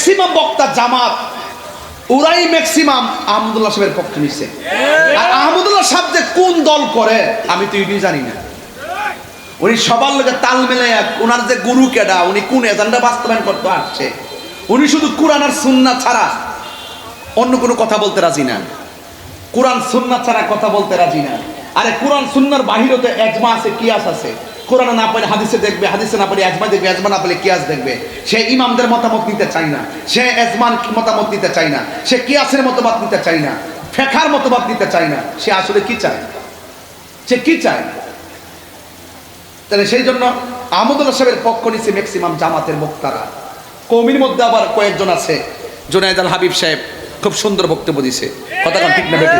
Maximum বক্তা জামাত ওরাই maximum Ahmadullah সাহেবের পক্ষে নিচ্ছে আর আহমদুল্লাহ সাহেব যে কোন দল করে আমি তো ইডি জানি না। উনি সবার লোকে তাল মেলে ওনার যে গুরু কেডা উনি কোন এজেন্ডা বাস্তবায়ন করতে আসছে? উনি শুধু কোরআন আর সুন্না ছাড়া অন্য কোনো কথা বলতে রাজি না। কোরআন সুন্না ছাড়া কথা বলতে রাজি না। আরে কোরআন সুন্নার বাহিরতে এজমা আছে কিয়াস আছে। কোরআনে না পারে হাদিসে দেখবে হাদিসে না পারে এজমা দেখবে এজমা না পারে কিয়াস দেখবে। সে ইমামদের মতামত নিতে চায় না সে এজমান মতামত নিতে চায় না সে কিয়াসের মতামত নিতে চায় না ফেখার মতামত নিতে চায় না সে আসলে কি চায়? সে কি চায়? তাহলে সেই জন্য আহমদুল্লাহ সাহেবের পক্ষ নিচ্ছে ম্যাক্সিমাম জামাতের বক্তারা কৌমির মধ্যে আবার কয়েকজন আছে জোনায়দ আল হাবিব সাহেব খুব সুন্দর বক্তব্য দিছে। কথা ঠিক না বেটি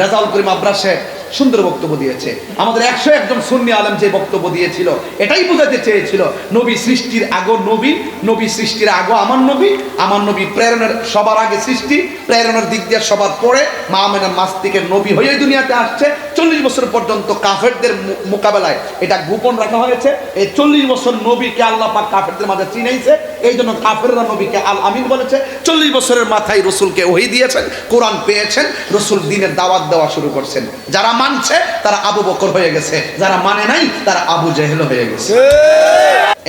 রেজাউল করিম আবরা সাহেব সুন্দর বক্তব্য দিয়েছে। আমাদের একশো একজন সুন্নি আলম যে বক্তব্য দিয়েছিল, এটাই বোঝাতে চেয়েছিল, নবী সৃষ্টির আগো নবী নবী সৃষ্টির আগো আমার নবী আমার নবী প্রেরণের সবার আগে সৃষ্টি, প্রেরণের দিক দিয়ে সবার পরে মা আমেনার মাস্তিকের নবী হয়ে দুনিয়াতে আসছে। চল্লিশ বছর পর্যন্ত কাফেরদের মোকাবেলায় এটা গোপন রাখা হয়েছে। এই চল্লিশ বছর নবীকে আল্লাহ পাক কাফেরদের মাঝে চিনাইছে। এই জন্য কাফেররা নবীকে আল আমিন বলেছে। চল্লিশ বছরের মাথায় রসুলকে ওহি দিয়েছেন, কোরআন পেয়েছেন, রসুল দিনের দাওয়াত দেওয়া শুরু করছেন। যারা মানছে তারা আবু বকর হয়ে গেছে। যারা মানে নাই তারা আবু জেহেল হয়ে গেছে।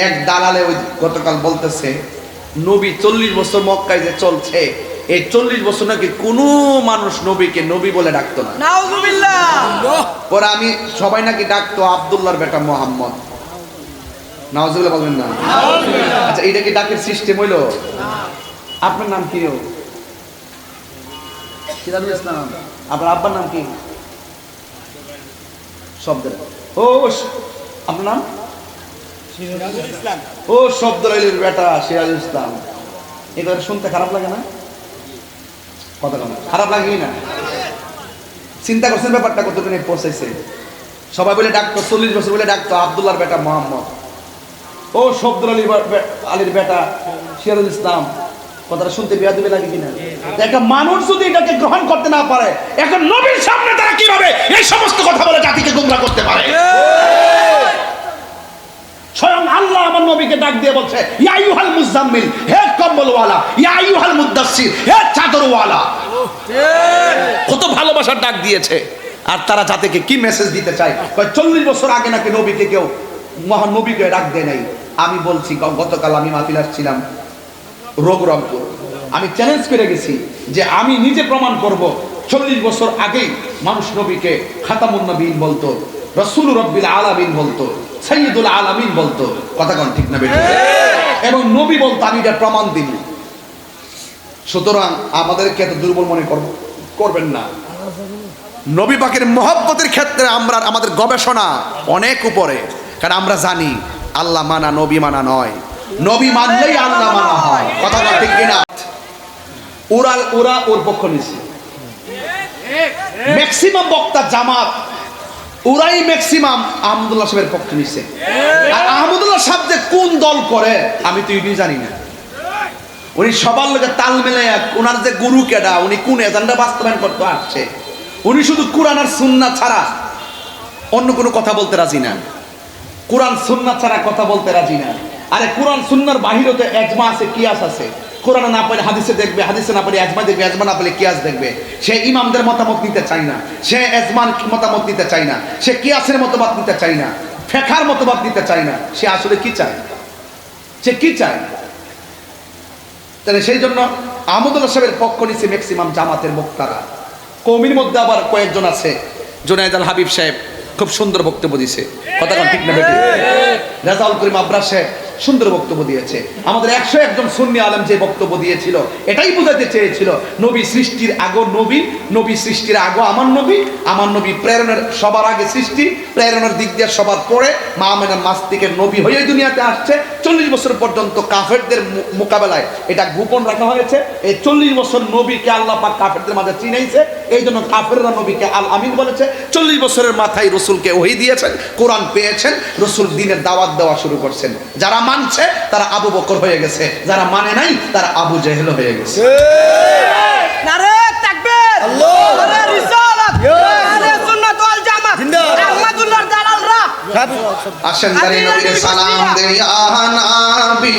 এক দালালে ওই গতকাল বলতেছে নবী চল্লিশ বছর মক্কায় যে চলছে এই চল্লিশ বছর নাকি কোনো মানুষ নবীকে নবী বলে ডাকতো না। পরে আমি সবাই নাকি ডাকতো আবদুল্লাহর বেটা মোহাম্মদ। নওয়াজুল্লাহ বলবেন না? আচ্ছা এটা কি ডাকের সিস্টেম হইল? আপনার নাম কি আপনার আব্বার নাম কি? শব্দের। ও আপনার নাম? ও শব্দের বেটা সিরাজুল ইসলাম। এটা শুনতে খারাপ লাগে না? কথা কথা খারাপ লাগে কি না। চিন্তা করছেন ব্যাপারটা কতদিনে পৌঁছাইছে? সবাই বলে ডাকতো চল্লিশ বছর বলে ডাকতো আবদুল্লাহর বেটা মোহাম্মদ। ও শব্দুল আলী আলীর বেটা সিরাজুল ইসলাম। কথাটা শুনতে বিয়া দিবে লাগে কিনা? একটা মানুষ যদি এটাকে গ্রহণ করতে না পারে এখন নবীর সামনে তারা কীভাবে এই সমস্ত কথা বলে জাতিকে গুমরা করতে পারে? স্বয়ং আল্লাহ আমার নবীকে ডাক দিয়ে বলছে, ইয়া আইয়ুহাল মুজাম্মিল, হে কম্বলওয়ালা, ইয়া মুদাসসির, হে চাদরওয়ালা। কত ভালোবাসার ডাক দিয়েছে। আর তারা জাতিকে কি মেসেজ দিতে চায়? চল্লিশ বছর আগে নাকি নবীকে কেউ মহান নবীকে ডাক দেয় নাই? আমি বলছি গতকাল আমি মাহফিল আসছিলাম রোগ রংপুর আমি চ্যালেঞ্জ করে গেছি যে আমি নিজে প্রমাণ করব। চল্লিশ বছর আগেই মানুষ নবীকে খাতামুন নবীন বলতো, রসুল রব্বিল আলামিন বলতো সৈয়দুল আলামিন বলতো। কথা কন ঠিক না বেঠিক? এবং নবী বলতো, আমি এটা প্রমাণ দিন সুতরাং আমাদেরকে এত দুর্বল মনে করব- করবেন না। নবী পাকের মহব্বতের ক্ষেত্রে আমরা আমাদের গবেষণা অনেক উপরে। কারণ আমরা জানি, আল্লাহ মানা, নবী মানা নয়। নবী মানলেই আল্লাহ মানা হয়। কথা বলা ঠিক কিনা? ওরা ওরা ওর পক্ষ নিছে ম্যাক্সিমাম বক্তা জামাত ম্যাক্সিমাম আহমদুল্লাহ সাহেবের পক্ষে আর আহমদুল্লাহ সাহেব যে কোন দল করে, আমি তো জানি না। উনি সবার তাল মেলে ওনার যে গুরু কেডা, উনি কোন এজেন্ডা বাস্তবায়ন করতে আসছে? উনি শুধু কোরআন আর সুন্না ছাড়া অন্য কোনো কথা বলতে রাজি না। কোরআন, সুন্না ছাড়া কথা বলতে রাজি না। আরে কোরআন সুন্নার বাহিরতে এজমা আছে কিয়াস আছে। কোরআনে না পারে হাদিসে দেখবে হাদিসে না পারে এজমা দেখবে এজমা না পারে কিয়াস দেখবে। সে ইমামদের মতামত নিতে চায় না সে এজমান মতামত নিতে চায় না সে কিয়াসের মতামত নিতে চায় না ফেখার মতামত নিতে চায় না সে আসলে কি চায়? সে কি চায়? তাহলে সেই জন্য আহমদুল্লাহ সাহেবের পক্ষ নিচ্ছে ম্যাক্সিমাম জামাতের বক্তারা। কৌমির মধ্যে আবার কয়েকজন আছে জোনায়দ আল হাবিব সাহেব খুব সুন্দর বক্তব্য দিছে। কথা ঠিক না বেটি রেজাউল করিম আবরা সাহেব সুন্দর বক্তব্য দিয়েছে। আমাদের একশো একজন সুন্নি আলম যে বক্তব্য দিয়েছিল, এটাই বোঝাতে চেয়েছিল, নবী সৃষ্টির আগো নবী নবী সৃষ্টির আগো আমার নবী আমার নবী প্রেরণের সবার আগে সৃষ্টি, প্রেরণের দিক দিয়ে সবার পরে মা মেনা মাস্তিকের নবী হয়ে দুনিয়াতে আসছে চল্লিশ বছর পর্যন্ত কাফেরদের মোকাবেলায় এটা গোপন রাখা হয়েছে। এই চল্লিশ বছর নবীকে আল্লাহ পাক কাফেরদের মাঝে চিনাইছে। এই জন্য কাফেররা নবীকে আল আমিন বলেছে। চল্লিশ বছরের মাথায় রসুলকে ওহি দিয়েছেন কোরআন পেয়েছেন রসুল দিনের দাওয়াত দেওয়া শুরু করছেন। যারা মানছে তারা আবু বকর হয়ে গেছে। যারা মানে নাই তারা আবু জেহেল হয়ে গেছে। নারে আসেন দাঁড়িয়ে নবীর সালাম দে ইয়া নবী